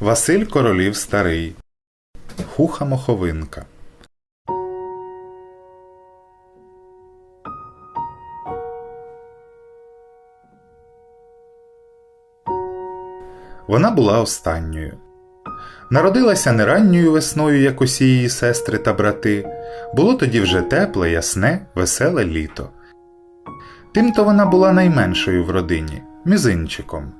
Василь Королів Старий. Хуха Моховинка. Вона була останньою. Народилася не ранньою весною, як усі її сестри та брати. Було тоді вже тепле, ясне, веселе літо. Тимто вона була найменшою в родині, мізинчиком.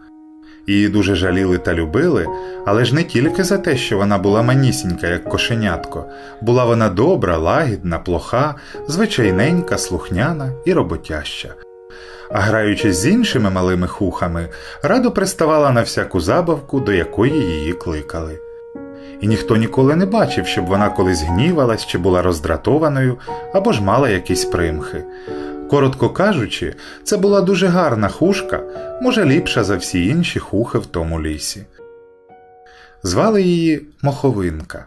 Її дуже жаліли та любили, але ж не тільки за те, що вона була манісінька, як кошенятко, була вона добра, лагідна, плоха, звичайненька, слухняна і роботяща. А граючись з іншими малими хухами, радо приставала на всяку забавку, до якої її кликали. І ніхто ніколи не бачив, щоб вона колись гнівалась чи була роздратованою або ж мала якісь примхи. Коротко кажучи, це була дуже гарна хушка, може ліпша за всі інші хухи в тому лісі. Звали її Моховинка.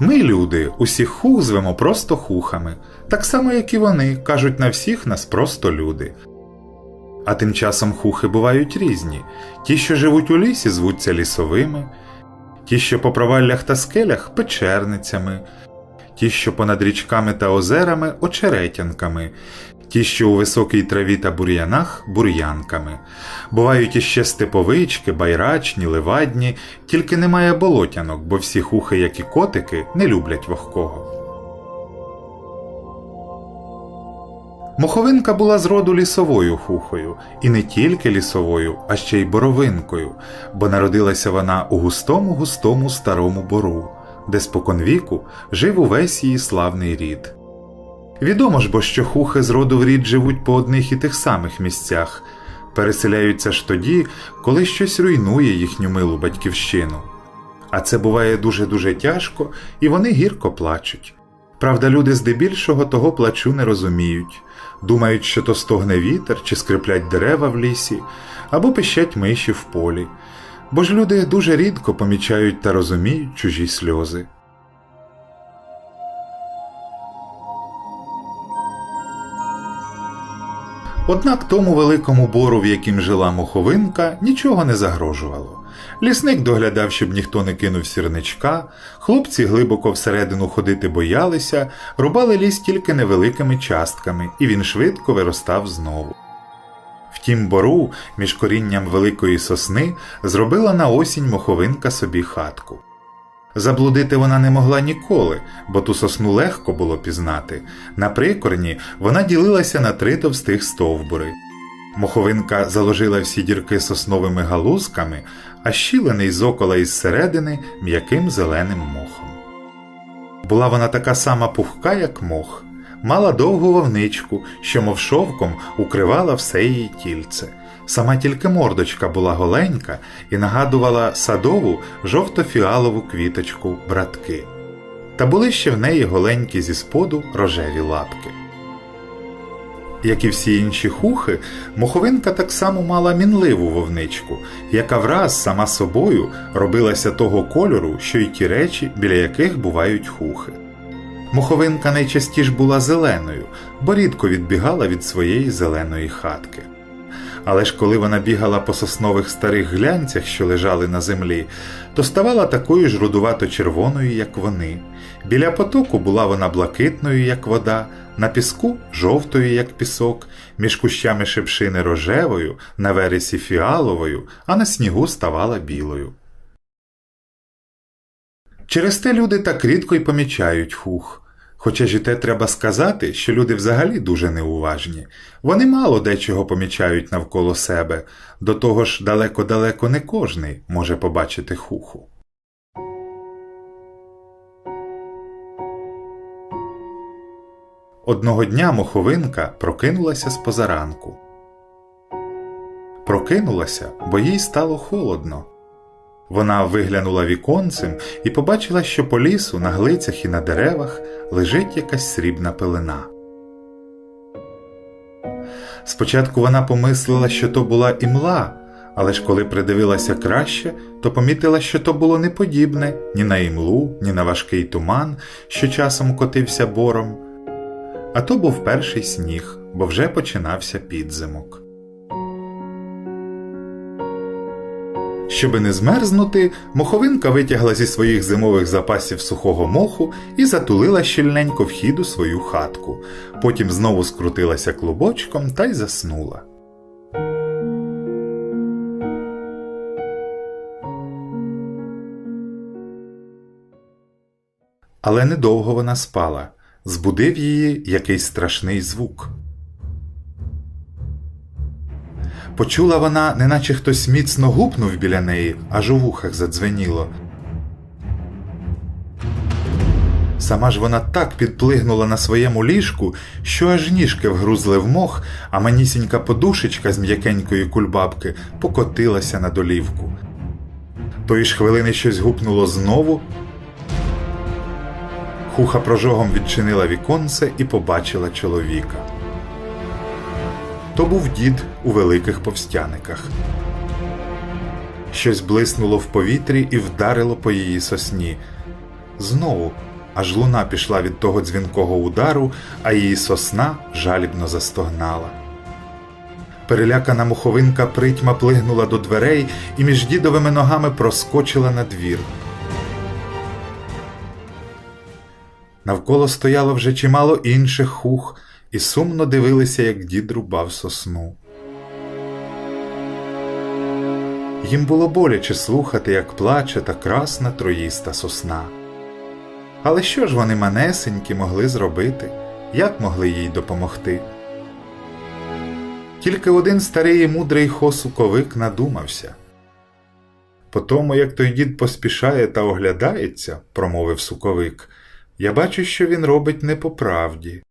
Ми, люди, усіх хух звемо просто хухами, так само, як і вони, кажуть на всіх нас просто люди. А тим часом хухи бувають різні. Ті, що живуть у лісі, звуться лісовими, ті, що по проваллях та скелях печерницями, ті, що понад річками та озерами очеретянками, ті, що у високій траві та бур'янах бур'янками. Бувають іще степовички, байрачні, левадні, тільки немає болотянок, бо всі хухи, як і котики, не люблять вогкого. Моховинка була з роду лісовою хухою, і не тільки лісовою, а ще й боровинкою, бо народилася вона у густому густому старому бору, де споконвіку жив увесь її славний рід. Відомо ж бо, що хухи з роду в рід живуть по одних і тих самих місцях, переселяються ж тоді, коли щось руйнує їхню милу батьківщину. А це буває дуже-дуже тяжко, і вони гірко плачуть. Правда, люди здебільшого того плачу не розуміють, думають, що то стогне вітер чи скриплять дерева в лісі, або пищать миші в полі, бо ж люди дуже рідко помічають та розуміють чужі сльози. Однак тому великому бору, в яким жила моховинка, нічого не загрожувало. Лісник доглядав, щоб ніхто не кинув сірничка, хлопці глибоко всередину ходити боялися, рубали ліс тільки невеликими частками, і він швидко виростав знову. Втім, бору між корінням великої сосни зробила на осінь моховинка собі хатку. Заблудити вона не могла ніколи, бо ту сосну легко було пізнати. На прикорні вона ділилася на три товстих стовбури. Моховинка заложила всі дірки сосновими галузками, а щілини з окола із середини м'яким зеленим мохом. Була вона така сама пухка, як мох, мала довгу вовничку, що мов шовком укривала все її тільце. Сама тільки мордочка була голенька і нагадувала садову жовто-фіалову квіточку братки. Та були ще в неї голенькі зі споду рожеві лапки. Як і всі інші хухи, моховинка так само мала мінливу вовничку, яка враз сама собою робилася того кольору, що й ті речі, біля яких бувають хухи. Моховинка найчастіше була зеленою, бо рідко відбігала від своєї зеленої хатки. Але ж коли вона бігала по соснових старих глянцях, що лежали на землі, то ставала такою ж рудувато-червоною, як вони. Біля потоку була вона блакитною, як вода, на піску жовтою, як пісок, між кущами шипшини рожевою, на вересі фіаловою, а на снігу ставала білою. Через те люди так рідко й помічають хух. Хоча ж і те треба сказати, що люди взагалі дуже неуважні. Вони мало дечого помічають навколо себе, до того ж далеко-далеко не кожний може побачити хуху. Одного дня моховинка прокинулася з позаранку. Прокинулася, бо їй стало холодно. Вона виглянула віконцем і побачила, що по лісу на глицях і на деревах лежить якась срібна пелена. Спочатку вона помислила, що то була імла, але ж коли придивилася краще, то помітила, що то було не подібне ні на імлу, ні на важкий туман, що часом котився бором. А то був перший сніг, бо вже починався підзимок. Щоби не змерзнути, моховинка витягла зі своїх зимових запасів сухого моху і затулила щільненько вхід у свою хатку. Потім знову скрутилася клубочком та й заснула. Але недовго вона спала. Збудив її якийсь страшний звук. Почула вона, неначе хтось міцно гупнув біля неї, аж у вухах задзвеніло. Сама ж вона так підплигнула на своєму ліжку, що аж ніжки вгрузли в мох, а манісінька подушечка з м'якенької кульбабки покотилася на долівку. Тої ж хвилини щось гупнуло знову. Хуха прожогом відчинила віконце і побачила чоловіка. То був дід у великих повстяниках. Щось блиснуло в повітрі і вдарило по її сосні. Знову аж луна пішла від того дзвінкого удару, а її сосна жалібно застогнала. Перелякана муховинка притьма плигнула до дверей і між дідовими ногами проскочила на двір. Навколо стояло вже чимало інших хух, і сумно дивилися, як дід рубав сосну. Їм було боляче слухати, як плаче та красна троїста сосна. Але що ж вони манесенькі могли зробити, як могли їй допомогти? Тільки один старий і мудрий хосуковик надумався. По тому, як той дід поспішає та оглядається, промовив суковик, я бачу, що він робить не по правді.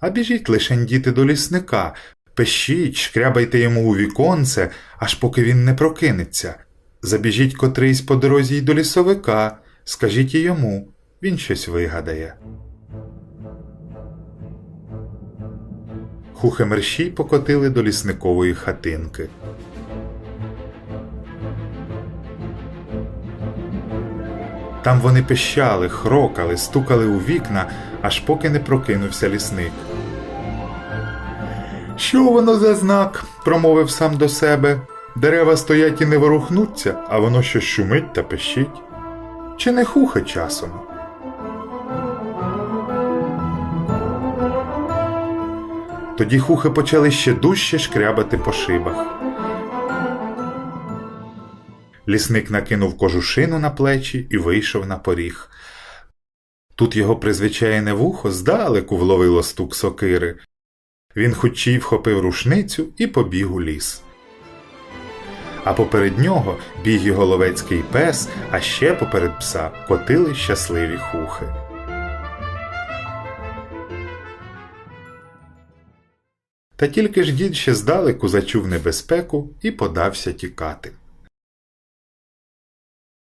А біжіть лишень діти до лісника, пещіть, шкрябайте йому у віконце, аж поки він не прокинеться. Забіжіть котрийсь по дорозі й до лісовика, скажіть і йому, він щось вигадає. Хухи мерщій покотили до лісникової хатинки. Там вони пищали, хрокали, стукали у вікна, аж поки не прокинувся лісник. Що воно за знак? промовив сам до себе. Дерева стоять і не ворухнуться, а воно щось шумить та пищить. Чи не хухи часом? Тоді хухи почали ще дужче шкрябати по шибах. Лісник накинув кожушину на плечі і вийшов на поріг. Тут його призвичайне вухо здалеку вловило стук сокири. Він хутчій вхопив рушницю і побіг у ліс. А поперед нього біг і головецький пес, а ще поперед пса котили щасливі хухи. Та тільки ж дід ще здалеку зачув небезпеку і подався тікати.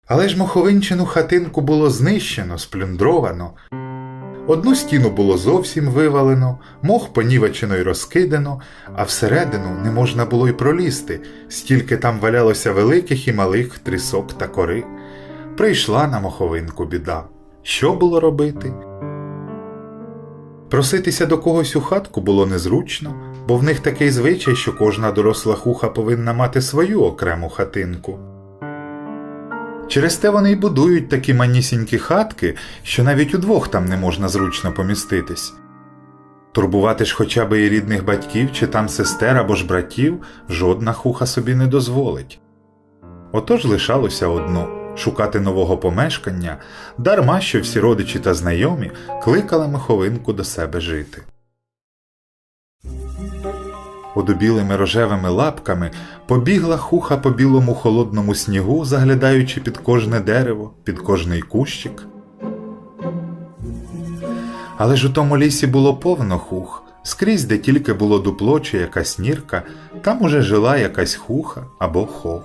Але ж моховинчину хатинку було знищено, сплюндровано. Одну стіну було зовсім вивалено, мох понівечено й розкидано, а всередину не можна було й пролізти, стільки там валялося великих і малих трісок та кори. Прийшла на моховинку біда. Що було робити? Проситися до когось у хатку було незручно, бо в них такий звичай, що кожна доросла хуха повинна мати свою окрему хатинку. Через те вони й будують такі манісінькі хатки, що навіть удвох там не можна зручно поміститись. Турбувати ж хоча б і рідних батьків чи там сестер або ж братів жодна хуха собі не дозволить. Отож лишалося одно шукати нового помешкання, дарма що всі родичі та знайомі кликали миховинку до себе жити. Одубілими рожевими лапками побігла хуха по білому холодному снігу, заглядаючи під кожне дерево, під кожний кущик. Але ж у тому лісі було повно хух, скрізь, де тільки було дупло чи якась нірка, там уже жила якась хуха або хо.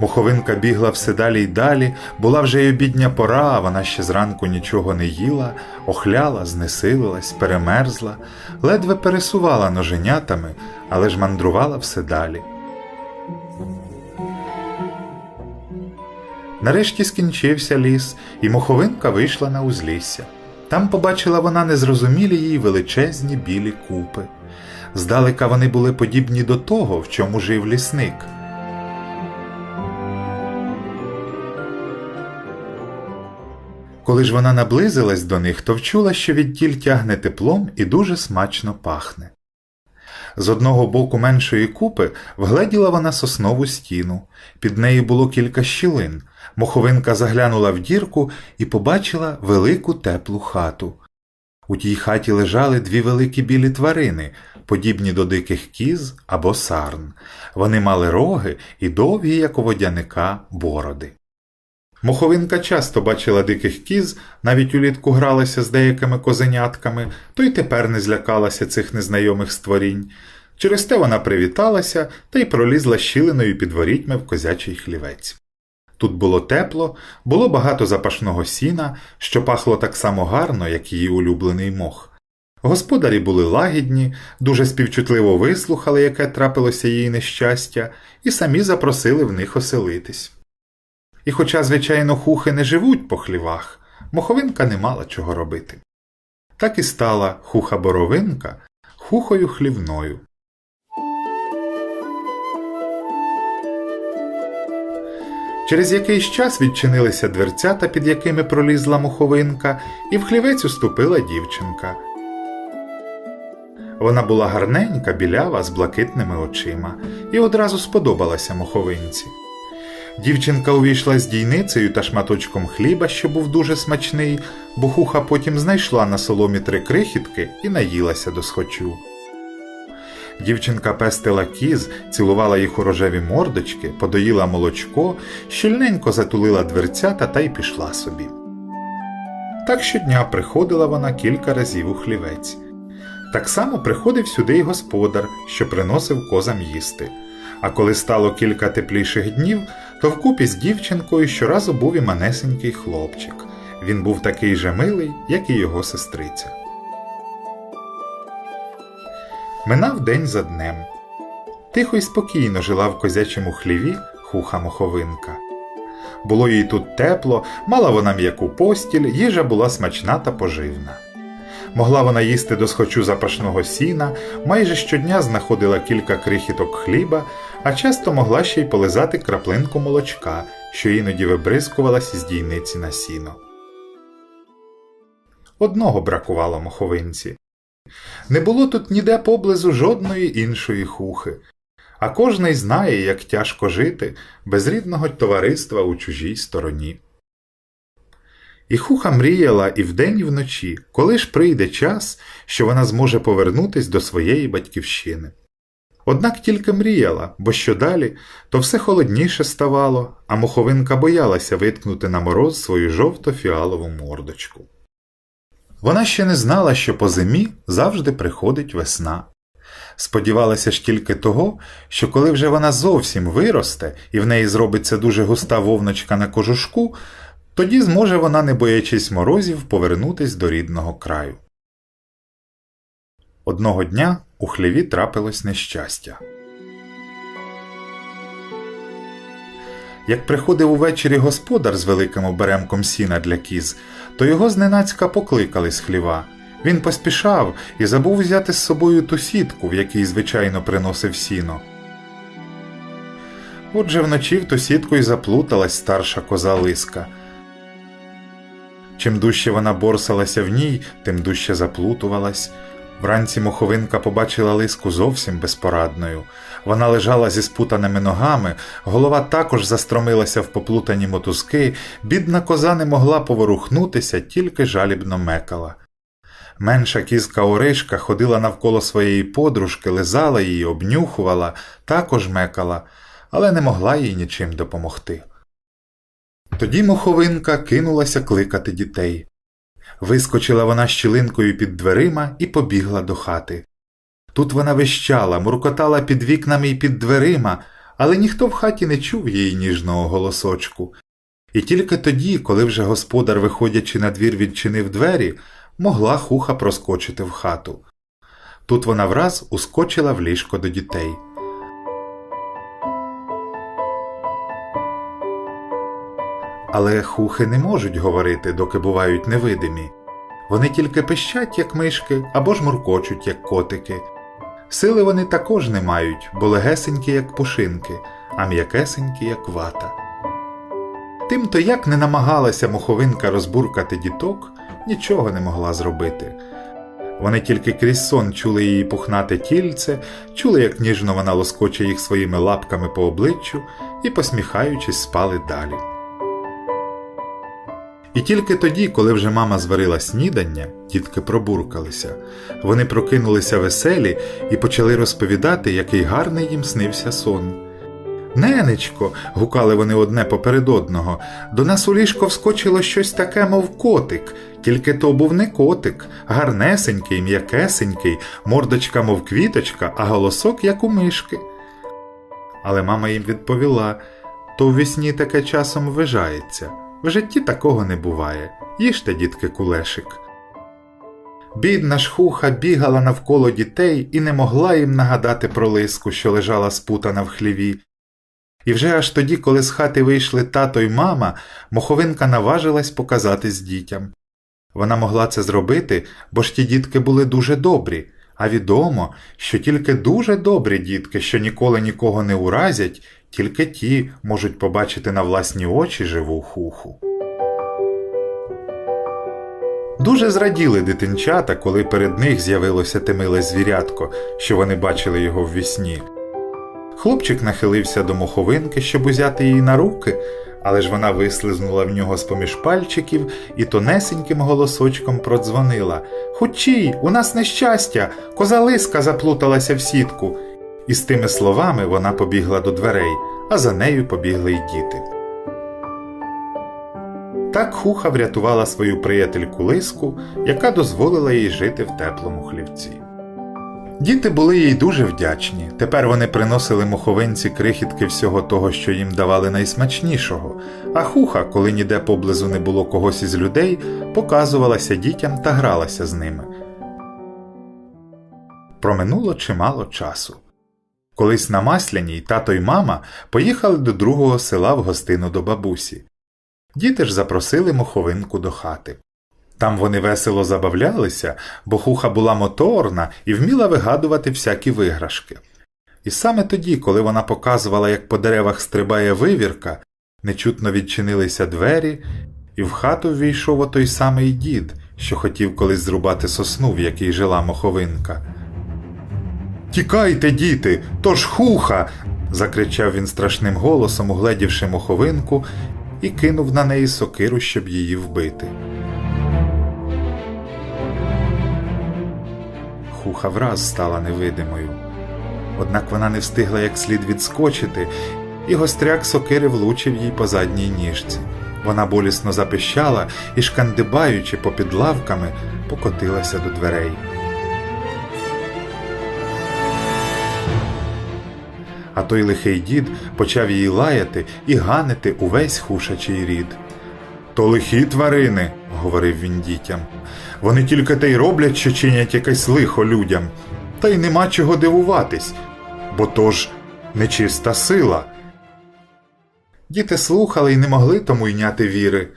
Муховинка бігла все далі й далі, була вже й обідня пора, а вона ще зранку нічого не їла, охляла, знесилилась, перемерзла, ледве пересувала ноженятами, але ж мандрувала все далі. Нарешті скінчився ліс, і муховинка вийшла на узлісся. Там побачила вона незрозумілі їй величезні білі купи. Здалека вони були подібні до того, в чому жив лісник. Коли ж вона наблизилась до них, то вчула, що відтіль тягне теплом і дуже смачно пахне. З одного боку меншої купи вгледіла вона соснову стіну, під нею було кілька щілин. Моховинка заглянула в дірку і побачила велику теплу хату. У тій хаті лежали дві великі білі тварини, подібні до диких кіз або сарн. Вони мали роги і довгі, як у водяника, бороди. Моховинка часто бачила диких кіз, навіть улітку гралася з деякими козенятками, то й тепер не злякалася цих незнайомих створінь. Через те вона привіталася та й пролізла щілиною під ворітьми в козячий хлівець. Тут було тепло, було багато запашного сіна, що пахло так само гарно, як її улюблений мох. Господарі були лагідні, дуже співчутливо вислухали, яке трапилося їй нещастя, і самі запросили в них оселитись. І хоча, звичайно, хухи не живуть по хлівах, моховинка не мала чого робити. Так і стала хуха боровинка хухою хлівною. Через якийсь час відчинилися дверцята, під якими пролізла муховинка, і в хлівець уступила дівчинка. Вона була гарненька, білява, з блакитними очима, і одразу сподобалася муховинці. Дівчинка увійшла з дійницею та шматочком хліба, що був дуже смачний, бо хуха потім знайшла на соломі три крихітки і наїлася до схочу. Дівчинка пестила кіз, цілувала їх у рожеві мордочки, подоїла молочко, щільненько затулила дверцята та й пішла собі. Так щодня приходила вона кілька разів у хлівець. Так само приходив сюди й господар, що приносив козам їсти. А коли стало кілька тепліших днів, то вкупі з дівчинкою щоразу був і манесенький хлопчик. Він був такий же милий, як і його сестриця. Минав день за днем. Тихо й спокійно жила в козячому хліві хуха моховинка. Було їй тут тепло, мала вона м'яку постіль, їжа була смачна та поживна. Могла вона їсти до схочу запашного сіна, майже щодня знаходила кілька крихіток хліба, а часто могла ще й полизати краплинку молочка, що іноді вибризкувалась із дійниці на сіно. Одного бракувало моховинці. Не було тут ніде поблизу жодної іншої хухи, а кожний знає, як тяжко жити без рідного товариства у чужій стороні. І хуха мріяла і вдень, і вночі, коли ж прийде час, що вона зможе повернутись до своєї батьківщини. Однак тільки мріяла, бо що далі, то все холодніше ставало, а моховинка боялася виткнути на мороз свою жовто-фіалову мордочку. Вона ще не знала, що по зимі завжди приходить весна. Сподівалася ж тільки того, що коли вже вона зовсім виросте і в неї зробиться дуже густа вовночка на кожушку, тоді зможе вона, не боячись морозів, повернутись до рідного краю. Одного дня у хліві трапилось нещастя. Як приходив увечері господар з великим оберемком сіна для кіз, то його зненацька покликали з хліва. Він поспішав і забув взяти з собою ту сітку, в якій звичайно приносив сіно. Отже вночі в ту сітку й заплуталась старша коза лиска. Чим дужче вона борсалася в ній, тим дужче заплутувалась. Вранці моховинка побачила лиску зовсім безпорадною. Вона лежала зі спутаними ногами, голова також застромилася в поплутані мотузки, бідна коза не могла поворухнутися, тільки жалібно мекала. Менша кізка Оришка ходила навколо своєї подружки, лизала її, обнюхувала, також мекала, але не могла їй нічим допомогти. Тоді моховинка кинулася кликати дітей. Вискочила вона щілинкою під дверима і побігла до хати. Тут вона вищала, муркотала під вікнами і під дверима, але ніхто в хаті не чув її ніжного голосочку. І тільки тоді, коли вже господар, виходячи на двір, відчинив двері, могла хуха проскочити в хату. Тут вона враз ускочила в ліжко до дітей. Але хухи не можуть говорити, доки бувають невидимі. Вони тільки пищать, як мишки, або ж муркочуть, як котики. Сили вони також не мають, бо легесенькі, як пушинки, а м'якесенькі, як вата. Тимто як не намагалася муховинка розбуркати діток, нічого не могла зробити. Вони тільки крізь сон чули її пухнате тільце, чули, як ніжно вона лоскоче їх своїми лапками по обличчю і, посміхаючись, спали далі. І тільки тоді, коли вже мама зварила снідання, дітки пробуркалися. Вони прокинулися веселі і почали розповідати, який гарний їм снився сон. Ненечко, гукали вони одне поперед одного, до нас у ліжко вскочило щось таке, мов котик, тільки то був не котик, гарнесенький, м'якесенький, мордочка, мов квіточка, а голосок, як у мишки. Але мама їм відповіла то в вісні таке часом ввижається. В житті такого не буває. Їжте, дітки, кулешик. Бідна ж хуха бігала навколо дітей і не могла їм нагадати про лиску, що лежала спутана в хліві. І вже аж тоді, коли з хати вийшли тато й мама, моховинка наважилась показатись дітям. Вона могла це зробити, бо ж ті дітки були дуже добрі, а відомо, що тільки дуже добрі дітки, що ніколи нікого не уразять, тільки ті можуть побачити на власні очі живу хуху. Дуже зраділи дитинчата, коли перед них з'явилося те миле звірятко, що вони бачили його в вісні. Хлопчик нахилився до моховинки, щоб узяти її на руки, але ж вона вислизнула в нього з поміж пальчиків і тонесеньким голосочком продзвонила Хучій, у нас нещастя, коза лиска заплуталася в сітку. І з тими словами вона побігла до дверей, а за нею побігли й діти. Так хуха врятувала свою приятельку лиску, яка дозволила їй жити в теплому хлівці. Діти були їй дуже вдячні. Тепер вони приносили муховинці крихітки всього того, що їм давали найсмачнішого, а хуха, коли ніде поблизу не було когось із людей, показувалася дітям та гралася з ними. Проминуло чимало часу. Колись на Масляній тато й мама поїхали до другого села в гостину до бабусі. Діти ж запросили муховинку до хати. Там вони весело забавлялися, бо хуха була моторна і вміла вигадувати всякі виграшки. І саме тоді, коли вона показувала, як по деревах стрибає вивірка, нечутно відчинилися двері, і в хату ввійшов отой самий дід, що хотів колись зрубати сосну, в якій жила моховинка. Тікайте, діти, то ж хуха. закричав він страшним голосом, угледівши моховинку, і кинув на неї сокиру, щоб її вбити. Хуха враз стала невидимою. Однак вона не встигла як слід відскочити, і гостряк сокири влучив їй по задній ніжці. Вона болісно запищала і, шкандибаючи попід лавками, покотилася до дверей. А той лихий дід почав її лаяти і ганити увесь хушачий рід. То лихі тварини, говорив він дітям. Вони тільки те й роблять, що чинять якесь лихо людям, та й нема чого дивуватись, бо то ж нечиста сила. Діти слухали і не могли тому йняти віри.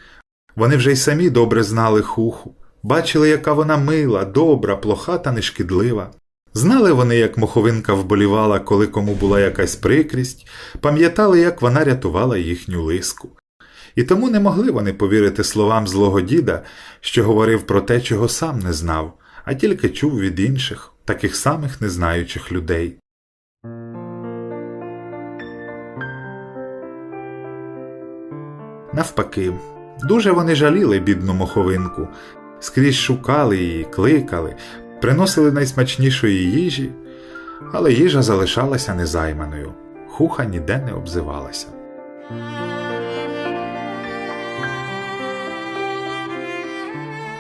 Вони вже й самі добре знали хуху, бачили, яка вона мила, добра, плоха та нешкідлива. Знали вони, як моховинка вболівала, коли кому була якась прикрість, пам'ятали, як вона рятувала їхню лиску. І тому не могли вони повірити словам злого діда, що говорив про те, чого сам не знав, а тільки чув від інших, таких самих незнаючих людей. Навпаки, дуже вони жаліли бідну моховинку, скрізь шукали її, кликали, приносили найсмачнішої їжі, але їжа залишалася незайманою, хуха ніде не обзивалася.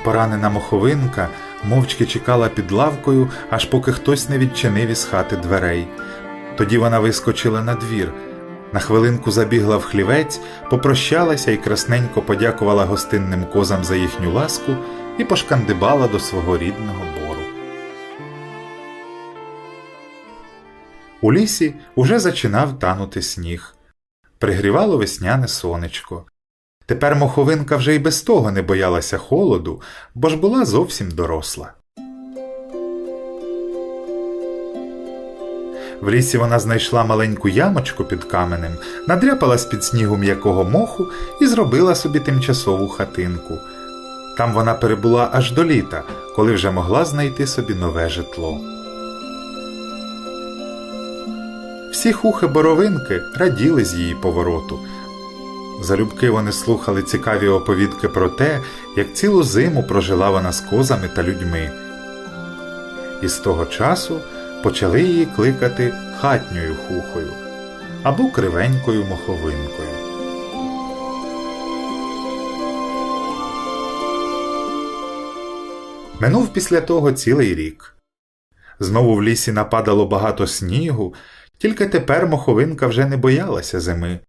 Поранена моховинка мовчки чекала під лавкою, аж поки хтось не відчинив із хати дверей. Тоді вона вискочила на двір, на хвилинку забігла в хлівець, попрощалася і красненько подякувала гостинним козам за їхню ласку і пошкандибала до свого рідного бору. У лісі уже зачинав танути сніг. Пригрівало весняне сонечко. Тепер моховинка вже й без того не боялася холоду, бо ж була зовсім доросла. В лісі вона знайшла маленьку ямочку під каменем, надряпала з-під снігу м'якого моху і зробила собі тимчасову хатинку. Там вона перебула аж до літа, коли вже могла знайти собі нове житло. Всі хухи боровинки раділи з її повороту. Залюбки вони слухали цікаві оповідки про те, як цілу зиму прожила вона з козами та людьми. І з того часу почали її кликати хатньою хухою або кривенькою моховинкою. Минув після того цілий рік. Знову в лісі нападало багато снігу, тільки тепер моховинка вже не боялася зими.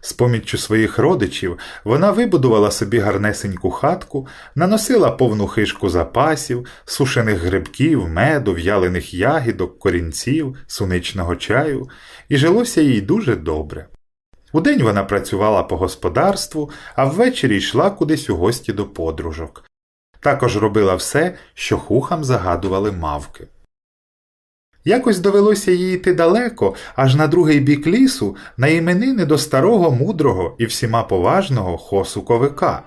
З поміччю своїх родичів вона вибудувала собі гарнесеньку хатку, наносила повну хишку запасів, сушених грибків, меду, в'ялених ягідок, корінців, суничного чаю, і жилося їй дуже добре. Удень вона працювала по господарству, а ввечері йшла кудись у гості до подружок. Також робила все, що хухам загадували мавки. Якось довелося їй йти далеко, аж на другий бік лісу, на іменини до старого, мудрого і всіма поважного хосуковика.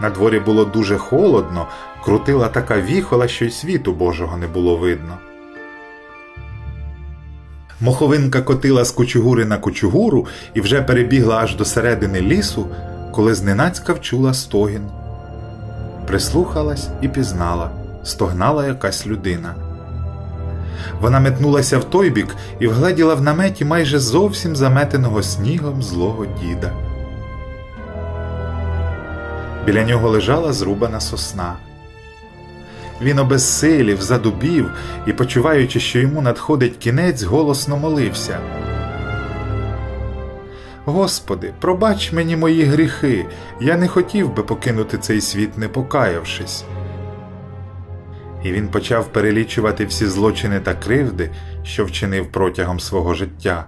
На дворі було дуже холодно, крутила така віхола, що й світу Божого не було видно. Моховинка котила з кучугури на кучугуру і вже перебігла аж до середини лісу, коли зненацька вчула стогін. Прислухалась і пізнала стогнала якась людина. Вона метнулася в той бік і вгледіла в наметі майже зовсім заметеного снігом злого діда. Біля нього лежала зрубана сосна. Він обезсилів, задубів і, почуваючи, що йому надходить кінець, голосно молився. Господи, пробач мені мої гріхи, я не хотів би покинути цей світ, не покаявшись і він почав перелічувати всі злочини та кривди, що вчинив протягом свого життя.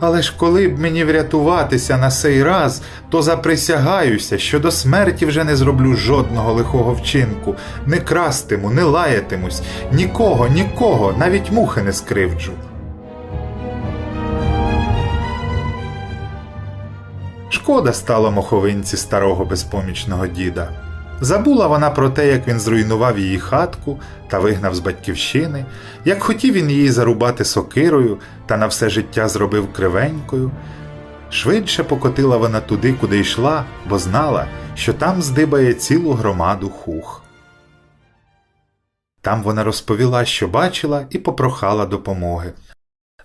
Але ж коли б мені врятуватися на сей раз, то заприсягаюся, що до смерті вже не зроблю жодного лихого вчинку, не крастиму, не лаятимусь, нікого, нікого, навіть мухи не скривджу. Шкода стало моховинці старого безпомічного діда. Забула вона про те, як він зруйнував її хатку та вигнав з батьківщини, як хотів він її зарубати сокирою та на все життя зробив кривенькою. Швидше покотила вона туди, куди йшла, бо знала, що там здибає цілу громаду хух. Там вона розповіла, що бачила, і попрохала допомоги.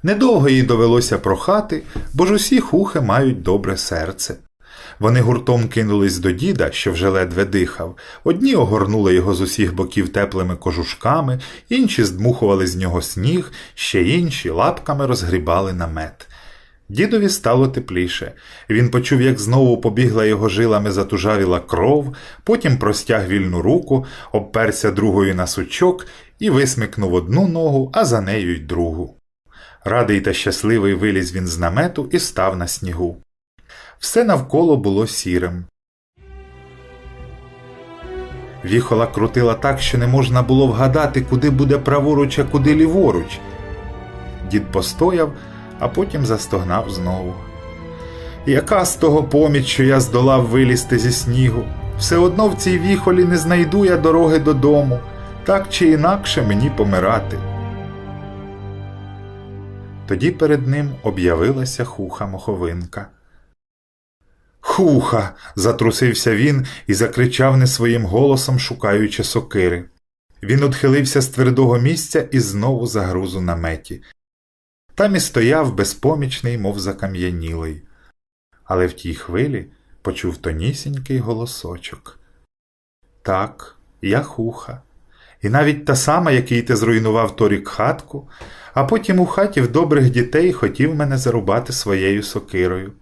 Недовго їй довелося прохати, бо ж усі хухи мають добре серце. Вони гуртом кинулись до діда, що вже ледве дихав. Одні огорнули його з усіх боків теплими кожушками, інші здмухували з нього сніг, ще інші лапками розгрібали намет. Дідові стало тепліше. Він почув, як знову побігла його жилами затужавіла кров, потім простяг вільну руку, обперся другою на сучок і висмикнув одну ногу, а за нею й другу. Радий та щасливий виліз він з намету і став на снігу все навколо було сірим. Віхола крутила так, що не можна було вгадати, куди буде праворуч, а куди ліворуч. Дід постояв, а потім застогнав знову. Яка з того поміч, що я здолав вилізти зі снігу? Все одно в цій віхолі не знайду я дороги додому, так чи інакше мені помирати. Тоді перед ним об'явилася хуха моховинка. Хуха. затрусився він і закричав не своїм голосом, шукаючи сокири. Він отхилився з твердого місця і знову загруз у наметі. Там і стояв безпомічний, мов закам'янілий. Але в тій хвилі почув тонісінький голосочок. Так, я хуха. І навіть та сама, який ти зруйнував торік хатку, а потім у хаті в добрих дітей хотів мене зарубати своєю сокирою.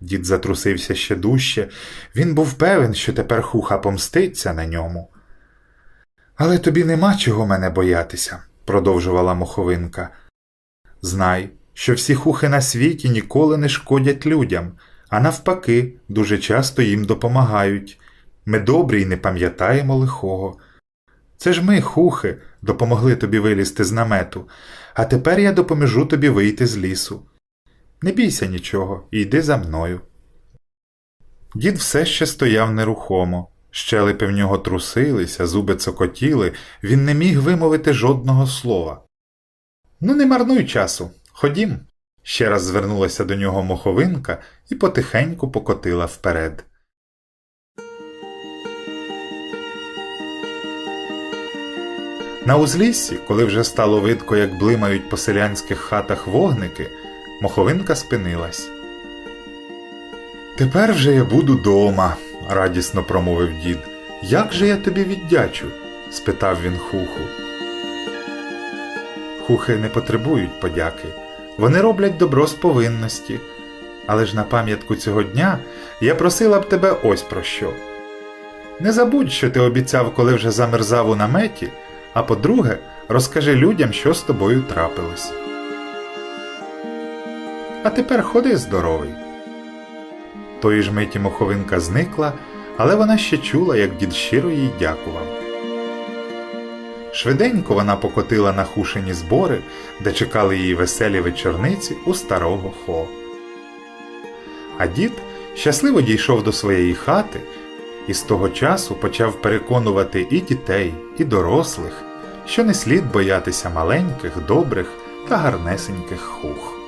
Дід затрусився ще дужче, він був певен, що тепер хуха помститься на ньому. Але тобі нема чого мене боятися, продовжувала моховинка. Знай, що всі хухи на світі ніколи не шкодять людям, а навпаки, дуже часто їм допомагають. Ми добрі й не пам'ятаємо лихого. Це ж ми, хухи, допомогли тобі вилізти з намету, а тепер я допоможу тобі вийти з лісу. Не бійся нічого і йди за мною. Дід все ще стояв нерухомо. Щелепи в нього трусилися, зуби цокотіли, він не міг вимовити жодного слова. Ну, не марнуй часу, ходім. Ще раз звернулася до нього моховинка і потихеньку покотила вперед. На узліссі, коли вже стало видко, як блимають по селянських хатах вогники, моховинка спинилась. Тепер вже я буду дома, радісно промовив дід. Як же я тобі віддячу? спитав він хуху. Хухи не потребують подяки, вони роблять добро з повинності. Але ж на пам'ятку цього дня я просила б тебе ось про що. Не забудь, що ти обіцяв, коли вже замерзав у наметі, а по-друге, розкажи людям, що з тобою трапилось. А тепер ходи здоровий. Тої ж миті моховинка зникла, але вона ще чула, як дід щиро їй дякував. Швиденько вона покотила на хушені збори, де чекали її веселі вечорниці у старого хо. А дід щасливо дійшов до своєї хати і з того часу почав переконувати і дітей, і дорослих, що не слід боятися маленьких, добрих та гарнесеньких хух.